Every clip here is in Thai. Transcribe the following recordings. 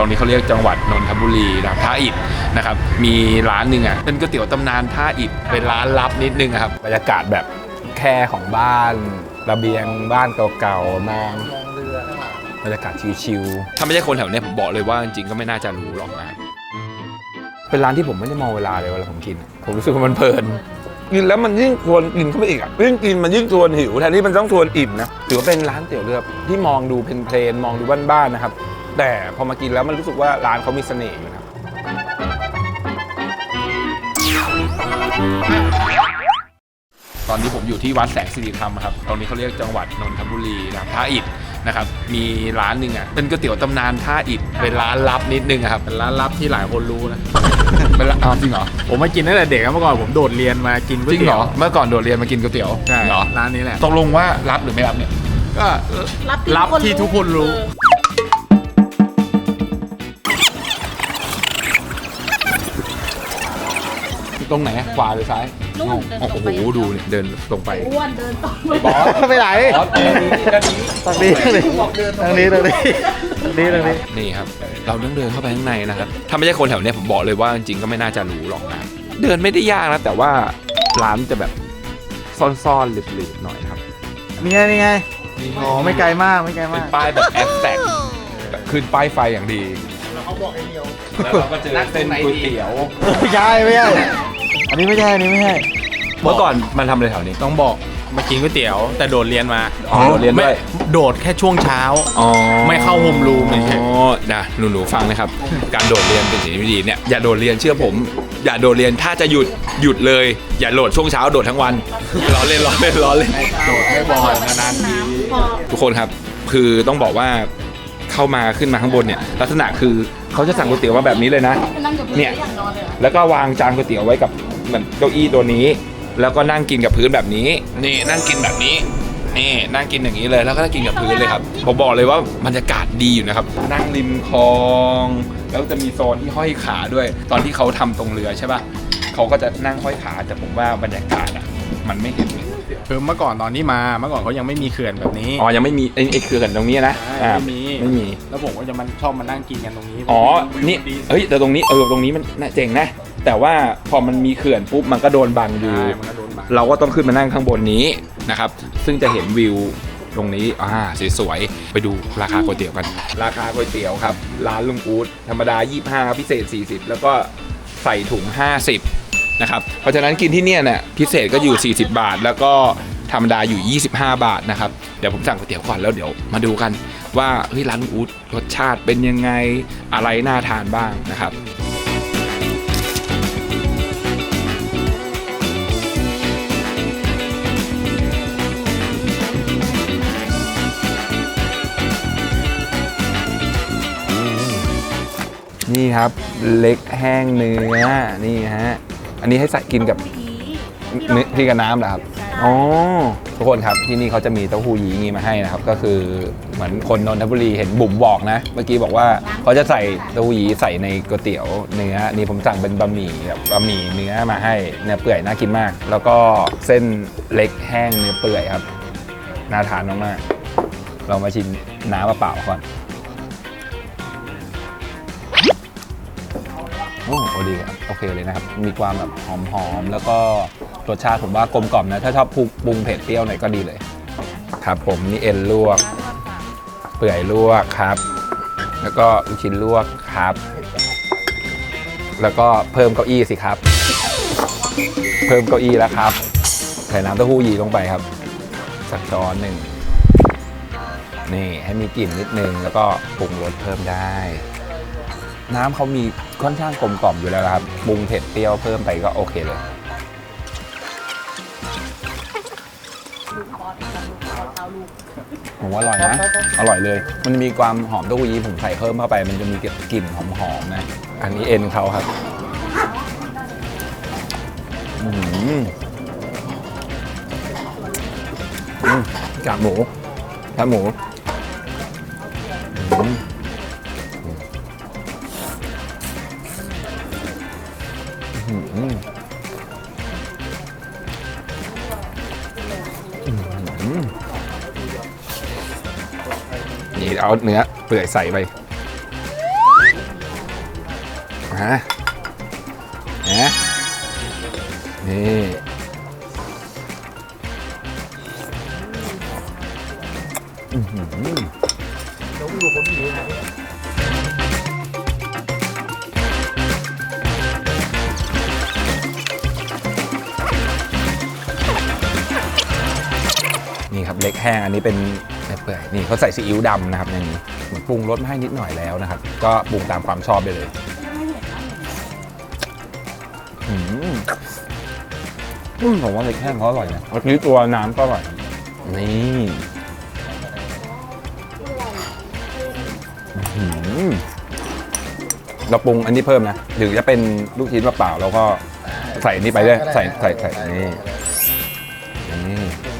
ตรงนี้เขาเรียกจังหวัดนนทบุรีนะครับท่าอิฐนะครับมีร้านหนึ่งอะเป็นก๋วยเตี๋ยวตำนานท่าอิฐเป็นร้านลับนิดนึงอะครับบรรยากาศแบบแค่ของบ้าน ระเบียงบ้านเก่าๆมองบรรยากาศชิลๆถ้าไม่ใช่คนแถวเนี้ยผมบอกเลยว่าจริงๆก็ไม่น่าจะรู้หรอกนะครับเป็นร้านที่ผมไม่ได้มองเวลาเลยเวลาผมกิน ผมรู้สึกว่ามันเพลินกินแล้วมันยิ่งชวนกินเข้าไปอีกอะยิ่งกินมันยิ่งชวนหิวแทนที่มันต้องชวนอิ่มนะถือว่าเป็นร้านเตี๋ยวเรือที่มองดูเพลนๆมองดูบ้านๆนะครับ แต่พอมากินแล้วมันรู้สึกว่าร้านเขามีเสน่ห์อยู่นะครับตอนนี้ผมอยู่ที่วัดแสงสิริธรรมครับตรงนี้เขาเรียกจังหวัดนนทบุรีนะครับท่าอิฐนะครับ มีร้านหนึ่งอะ เป็นก๋วยเตี๋ยวตำนานท่าอิฐเป็นร้านลับนิดนึงอะครับ เป็นร้านลับที่หลายคนรู้นะ เป็นร้านอ้าวจริงเหรอ ผมมากินตั้งแต่เด็กครับเมื่อก่อนผมโดดเรียนมากินก๋วจยริงเหเตี๋รยวอเมื่อก่อนโดดเรียนมากินก๋วยเตี๋ยวใช่เหรอร้านนี้แหละตกลงว่ารับหรือไม่รับเนี่ย ก็รับที่ทุกคนรู้ ตรงไหนอะขวาหรือซ้ายนู่นเดินโอ้ตรงโหไปดูเนี่ยเดินตรงไปอ้วนเดินต่อบอสไปไหนบอสเดินนี้เดินนี้ทางนี้ทางนี้ทางนี้ทางนี้ทางนี้ทางนี้นี่ครับ เราต้องเดินเข้าไปข้างในนะครับถ้าไม่ใช่คนแถวเนี้ยผมบอกเลยว่าจริงๆก็ไม่น่าจะรู้หรอกนะเดินไม่ได้ยากนะแต่ว่าร้านจะแบบซ่อนๆหลืบๆหน่อยนะครับนี่ไงนี่ไงอ๋อไม่ไกลมากไม่ไกลเป็มานกป้ายแบบแอสแท็กแบบขึ้นป้ายไฟอย่างดีแล้วเขาบอกให้เดียวแล้วเราก็เจอเส้นก๋วยเตี๋ยวไม่ใช่ไม่ใช่ อันนี้ไม่ใช่ อันนี้ไม่ใช่ เมื่อก่อนมันทำอะไรแถวนี้ ต้องบอกมากินก๋วยเตี๋ยว แต่โดดเรียนมาอ๋อโดดเรียนด้วย ไม่โดดแค่ช่วงเช้า อ๋อไม่เข้าโฮมรูมเฉยอ๋อนะหนูหนูๆฟังนะครับ การโดดเรียนเป็นสิ่งที่ไม่ดีเนี่ยอย่าโดดเรียนเชื่อผม อย่าโดดเรียนถ้าจะหยุดหยุดเลย อย่าโดดช่วงเช้าโดดทั้งวันล้อเล่นล้อเล่นล้อเล่นโดดไม่บ่อยนานๆทีพอทุกคนครับ คือต้องบอกว่าเข้ามาขึ้นมาข้างบนเนี่ย ลักษณะคือเขาจะสั่งก๋วยเตี๋ยวมาแบบนี้เลยนะ นั่งกับพื้นเนี่ย อย่างนอนเลยเหรอแล้วก็วางจานก๋วยเตี๋ยวไว้กับ เหมือนเก้าอี้ตัวนี้ แล้วก็นั่งกินกับพื้นแบบนี้ นี่นั่งกินแบบนี้ นี่นั่งกินอย่างนี้เลย แล้วก็นั่งกินกับพื้นเลยครับผมบอกเลยว่าบรรยากาศดีอยู่นะครับ นั่งริมคลอง แล้วจะมีโซนที่ห้อยขาด้วย ตอนที่เขาทำตรงเรือใช่ป่ะเขาก็จะนั่งห้อยขาแต่ผมว่าบรรยากาศอะมันไม่เห็นเลยคือเมื่อก่อนตอนที่มาเมื่อก่อนเขายังไม่มีเขื่อนแบบนี้อ๋อยังไม่มีไอ้ไอ้เครือกันตรงนี้นะใช่อ่าไม่มีไม่มี แล้วผมก็จะมันชอบมานั่งกินกันตรงนี้อ๋อวิวนี่ดีเฮ้ยแต่ตรงนี้เออตรงนี้มันน่าเจ๋งนะ แต่ว่าพอมันมีเขื่อนปุ๊บมันก็โดนบังอยู่ ใช่มันก็โดนบังเราก็ต้องขึ้นมานั่งข้างบนนี้นะครับ ซึ่งจะเห็นวิวตรงนี้อ่าสวยๆ ไปดูราคาก๋วยเตี๋ยวกัน ราคาก๋วยเตี๋ยวครับ ร้านลุงอู๊ดธรรมดา 25 พิเศษ 40 แล้วก็ใส่ถุง 50 นะครับ เพราะฉะนั้นกินที่เนี่ยเนี่ยพิเศษก็อยู่ 40 บาท แล้วก็ธรรมดาอยู่ 25 บาทนะครับ เดี๋ยวผมสั่งก๋วยเตี๋ยวก่อนแล้วเดี๋ยวมาดูกันว่าเฮ้ยร้านลุงอู๊ดรสชาติเป็นยังไงอะไรน่าทานบ้างนะครับ นี่ครับ เล็กแห้งเนื้อนี่ฮะอันนี้ให้ใส่กินกับเนื้อที่กับน้ำเหรอครับอ๋อทุกคนครับที่นี่เขาจะมีเต้าหู้ยี้งี้มาให้นะครับ ก็คือเหมือนคนนนทบุรีเห็นบุ๋มบอกนะ เมื่อกี้บอกว่าเขาจะใส่เต้าหู้ยี้ใส่ในก๋วยเตี๋ยวเนื้อนี่ผมสั่งเป็นบะหมี่แบบบะหมี่เนื้อมาให้เนื้อเปื่อยน่ากินมาก แล้วก็เส้นเล็กแห้งเนื้อเปื่อยครับน่าทานมากๆเรามาชิมน้ำเปล่าๆก่อน อ้โหดีครับโอเคเลยนะครับ มีความแบบหอมๆ แล้วก็รสชาติผมว่ากลมกล่อมนะ ถ้าชอบปรุปรุงเผ็ดเปรี้ยวหน่อยก็ดีเลย ครับผมนี่เอ็นลวก เปื่อยลวกครับ แล้วก็ลูกชิ้นลวกครับ แล้วก็เพิ่มเก้าอี้สิครับ เพิ่มเก้าอี้แล้วครับใส่น้ำเต้าหู้ยีลงไปครับ สักช้อนหนึ่งนี่ให้มีกลิ่นนิดนึงแล้วก็ปรุงรสเพิ่มได้ น้ำเขามีค่อนข้างกลมกล่อมอยู่แล้วครับปรุงเผ็ดเปรี้ยวเพิ่มไปก็โอเคเลยผมว่าอร่อยนะ อร่อยเลย มันมีความหอมเต้าหู้ยี้ผมใส่เพิ่มเข้าไป มันจะมีกลิ่นหอมๆนะ อันนี้เอ็นเขาครับอือหืออืมกากหมูกากหมูอืมอื นี่เอาเนื้อเปื่อยใส่ไปฮะนะนี่อื้อหือ เล็กแห้ง อันนี้เป็นเปื่อยๆนี่เขาใส่ซีอิ๊วดำนะครับในนี้เหมือนปรุงรสมาให้นิดหน่อยแล้วนะครับ ก็ปรุงตามความชอบได้เลยอืมอืมผมว่าเล็กแห้งเขาอร่อยนะเมื่อกี้ตัวน้ำก็อร่อย นี่อื้อหือเราปรุงอันนี้เพิ่มนะ หรือจะเป็นลูกชิ้นเปล่าๆแล้วก็ใส่นี่ไปด้วยใส่ใส่ใส่นี่นี่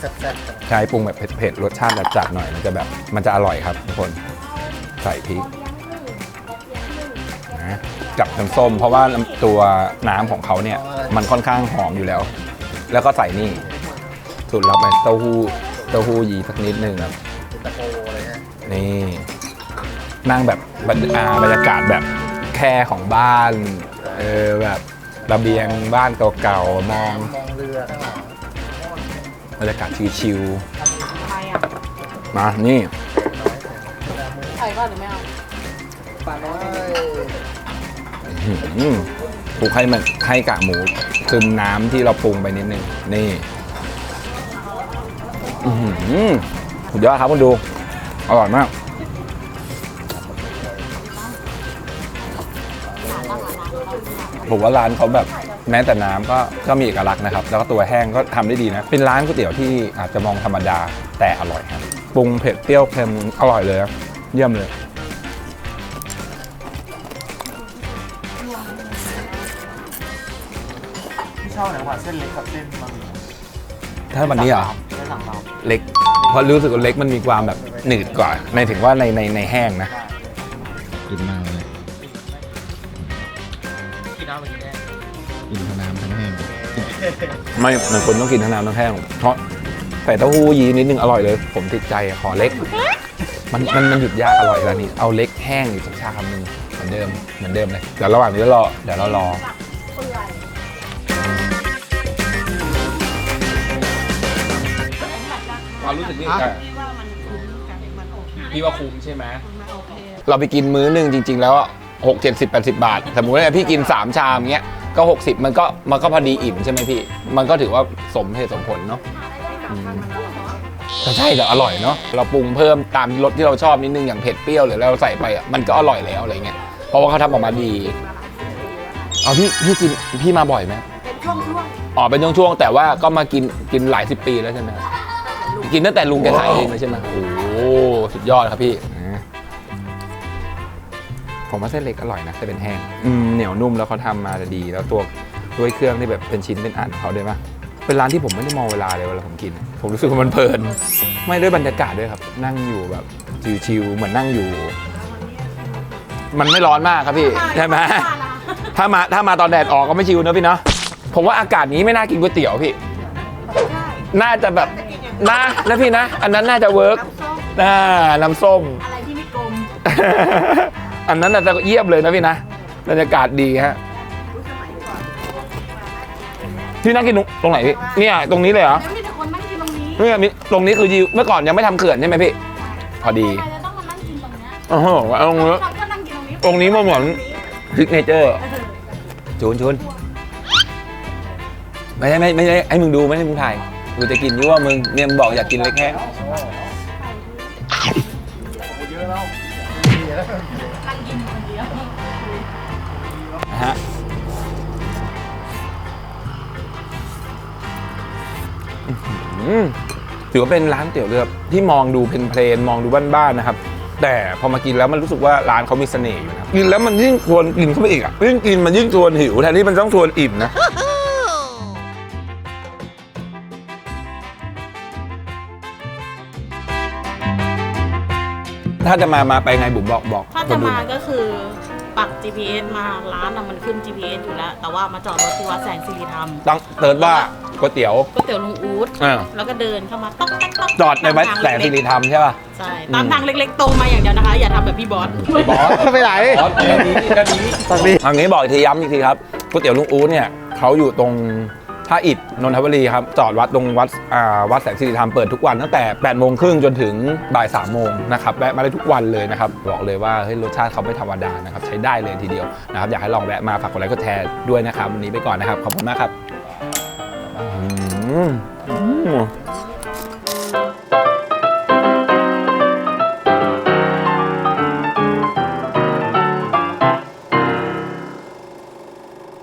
แซ่บใช้ปรุงแบบเผ็ดๆรสชาติจัดๆหน่อยมันจะแบบมันจะอร่อยครับทุกคนใส่พริกนะกับน้ำส้ม เพราะว่าตัวน้ำของเขาเนี่ยมันค่อนข้างหอมอยู่แล้ว แล้วก็ใส่นี่สูตรลับไปเต้าหู้เต้าหู้ยีสักนิดนึงครับๆเป็นตะโกอะไรเงี้ยนี่นั่งแบบบรรอ่าบรรยากาศแบบแค่ของบ้านเออแบบระเบียงบ้านเก่าๆมองมองเรือข้างหลัง บรรยากาศชิวใครอะๆมานี่ ใครก็หรือไม่เอาปลาน้อยอืมปลุกให้มันให้กากหมูซึมน้ำที่เราปรุงไปนิดนึง นี่อื้อหือสุดยอดครับคุณดู อร่อยมาก ผมว่าร้านเขาแบบ แม้แต่น้ำก็ก็มีเอกลักษณ์นะครับ แล้วก็ตัวแห้งก็ทำได้ดีนะ เป็นร้านก๋วยเตี๋ยวที่อาจจะมองธรรมดาแต่อร่อยครับปรุงเผ็ดเปรี้ยวเค็มอร่อยเลยครับเยี่ยมเลยที่ชอบไหนว่าเส้นเล็กกับเส้นบะหมี่ถ้าวันนี้เหรอ เส้นหลังเราเล็ก เพราะรู้สึกว่าเล็กมันมีความแบบหนืดกว่าในถึงว่าในในในแห้งนะ กินมากเลย กินทั้งน้ำทั้งแห้งไม่เหมือนคนต้องกินทั้งน้ำทั้งแห้งเพราะใส่เต้าหู้ยีนิดนึงอร่อยเลย ผมติดใจขอเล็ก มันมันมันหยุดยากอร่อยแล้วนี่เอาเล็กแห้งอีกสักชามหนึงเหมือนเดิมเหมือนเดิมเลยเดี๋ยวระหว่างนี้เรารอเดี๋ยวเรารอความรู้สึกนี่พี่ว่ามันคุ้มกันมันโอเคพี่ว่าคุ้มใช่ไหมมันโอเคเราไปกินมื้อหนึ่งจริง ๆ แล้วหกเจ็ดสิบแปดสิบาท สมมุติว่าพี่กิน3ชามเงี้ย ก็ 60 มันก็มันก็พอดีอิ่มใช่ไหมพี่ มันก็ถือว่าสมเหตุสมผลเนาะอืมก็ใช่แต่อร่อยเนาะเราปรุงเพิ่มตามรสที่เราชอบนิดนึงอย่างเผ็ดเปรี้ยวหรือเราใส่ไปอะมันก็อร่อยแล้วอะไรเงี้ยเพราะว่าเขาทำออกมาดีเอาพี่พี่กินพี่มาบ่อยไหมเป็นช่วงช่วงอ๋อเป็นช่วงๆแต่ว่าก็มากินกินหลายสิบปีแล้วใช่ไหมกินตั้งแต่ลุงแกขายเองเลยใช่ไหมโอ้โหสุดยอดครับพี่นะ ผมว่าเส้นเล็กอร่อยนะแต่เป็นแห้งอืมเหนียวนุ่มแล้วเขาทำมาจะดี แล้วตัวด้วยเครื่องที่แบบเป็นชิ้นเป็นอันของเขาด้วยมั้ยเป็นร้านที่ผมไม่ได้มองเวลาเลยเวลาผมกิน ผมรู้สึกว่ามันเพลิน ไม่ด้วยบรรยากาศด้วยครับ นั่งอยู่แบบชิวๆเหมือนนั่งอยู่ มันไม่ร้อนมากครับพี่ใช่ไหมถ้ามาถ้ามาตอนแดดออกก็ไม่ชิวนะพี่เนาะผมว่าอากาศนี้ไม่น่ากินก๋วยเตี๋ยวพี่ น่าจะแบบนะนะพี่นะ อันนั้นน่าจะเวิร์กน้ำส้มน่าน้ำส้มอะไรที่ไม่กลม อันนั้นน่าจะเยี่ยมเลยนะพี่นะบรรยากาศดีฮะรู้สมัยก่อนที่นั่งกินตรงตรงไหนพี่เนี่ยตรงนี้เลยเหรอแล้วมีแต่คนนั่งกินตรงนี้เนี่ยมีตรงนี้คือยิวเมื่อก่อนยังไม่ทำเขื่อนใช่ไหมพี่ พอดีทำไมเราต้องมานั่งกินตรงเนี้ยโอ้โหเอาตรงนี้ เราก็นั่งกินตรงนี้ตรงนี้มันเหมือน ซิกเนเจอร์เออจูนจูนไม่ใช่ไม่ไม่ใช่ให้มึงดูไม่ให้มึงถ่ายกูจะกินยั่วมึงเนี่ยมึงบอกอยากกินเล็กแห้ นั่งกินคนเดียวนะฮะถือว่าเป็นร้านเตี๋ยวเรือที่มองดูเพลนๆมองดูบ้านๆนะครับ แต่พอมากินแล้วมันรู้สึกว่าร้านเขามีเสน่ห์อยู่นะกินแล้วมันยิ่งชวนกินเข้าไปอีกอะยิ่งกินมันยิ่งชวนหิวแทนที่มันต้องชวนอิ่มนะ ถ้าจะมามาไปไงบุ๋มบอกบอกถ้าคจะนดูมาหน่อยก็คือปัก GPS มาร้านน่ะมันขึ้น GPS อยู่แล้ว แต่ว่ามาจอดรถที่วัดแสงสิริธรรมต้องเติร์ดว่าก๋วยเตี๋ยว ก๋วยเตี๋ยวลุงอู๊ดอ่า แล้วก็เดินเข้ามาต๊อกแต๊กต๊อกจอดในวัดแสงสิริธรรมใช่ป่ะใใช่ตามทางเล็กๆตรงมาอย่างเดียวนะคะ อย่าทำแบบพี่บอส บอส ไปไหนบอสด้านนี้ด้านนี้ฝั่งนี้ทางนี้บอกอีกทีย้ำอีกทีครับก๋วยเตี๋ยวลุงอู๊ดเนี่ยเขาอยู่ตรง ท่าอิดนนทบุรีครับจอดวัดตรงวัดอ่าวัดแสงสิริธรรมเปิดทุกวันตั้งแต่8โมงครึ่งจนถึงบ่ายสามโมงนะครับแวะมาได้ทุกวันเลยนะครับบอกเลยว่าเฮ้ยรสชาติเขาไม่ธรรมดานะครับใช้ได้เลยทีเดียวนะครับอยากให้ลองแวะมาฝากกดไลค์กดแชร์ด้วยนะครับวันนี้ไปก่อนนะครับขอบคุณมากครับอืม